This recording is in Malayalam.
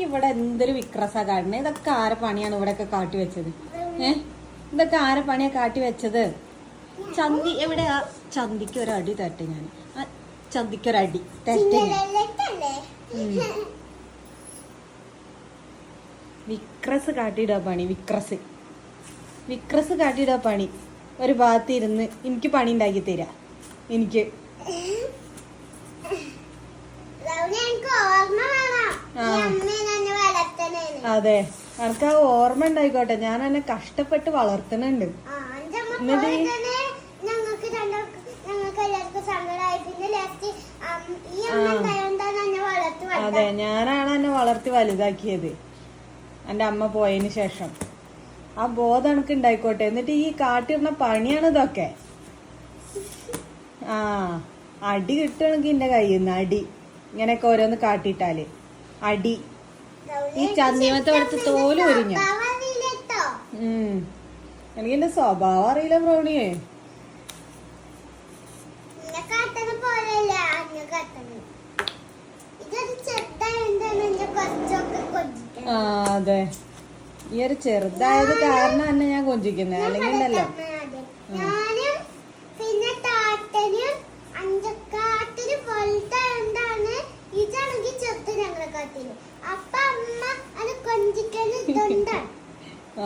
ഇവിടെ എന്തൊരു വിക്രസ കാട്ടണേ ഇതൊക്കെ ആരെ പണിയാണ് ഇവിടെയൊക്കെ കാട്ടി വെച്ചത്? ഏ? ഇതൊക്കെ ആരെ പണിയാ കാട്ടി വെച്ചത്? ചന്തി എവിടെ ആ ചന്തിക്ക് ഒരു അടി തട്ടെ ഞാൻ. ആ, ചന്തിക്ക് ഒരടി തട്ടെ ഞാൻ. ഉം. വിക്രസ് കാട്ടിയിടാ പണി വിക്രസ്. വിക്രസ് കാട്ടിയിടാ പണി. ഒരു ഭാഗത്ത് ഇരുന്ന് എനിക്ക് പണി ഉണ്ടാക്കി തരാ. എനിക്ക്. അതെ. എനിക്ക് ആ ഓർമ്മ ഉണ്ടായിക്കോട്ടെ. ഞാൻ എന്നെ കഷ്ടപ്പെട്ട് വളർത്തണുണ്ട് എന്നിട്ട് ഈ- ഞങ്ങൾക്ക് രണ്ടാൾക്ക് ഞങ്ങൾക്ക് എല്ലാവർക്കും സങ്കടമായിട്ട് പിന്നെ ലാസ്റ്റ് ഈ ആ. അമ്മ ഉണ്ടായോണ്ടാണ് എന്നെ വളർത്തി അതെ. ഞാനാണ് എന്നെ വളർത്തി വലുതാക്കിയത്. എന്റെ അമ്മ പോയതിന് ശേഷം. ആ ബോധം എനിക്ക് ഉണ്ടായിക്കോട്ടെ. എന്നിട്ട് ഈ കാട്ടിടുന്ന പണിയാണ് ഇതൊക്കെ. ആ അടി കിട്ടുകയാണെങ്കിൽ എന്റെ കയ്യിൽ നിന്ന് അടി. ഇങ്ങനെയൊക്കെ ഓരോന്ന് കാട്ടിയിട്ടാൽ. അടി. ഈ ചന്ദിമത്തെ വെളുത്ത് തോൽ ഒരിഞ്ഞു എനിക്ക് എന്റെ സ്വഭാവം അറിയില്ല ആ അതെ. ഈ ഒരു ചെറുതായത് കാരണം തന്നെ ഞാൻ കൊഞ്ചിക്കുന്നത് അല്ലെങ്കിൽ ഞങ്ങളെ കാട്ടിൽ.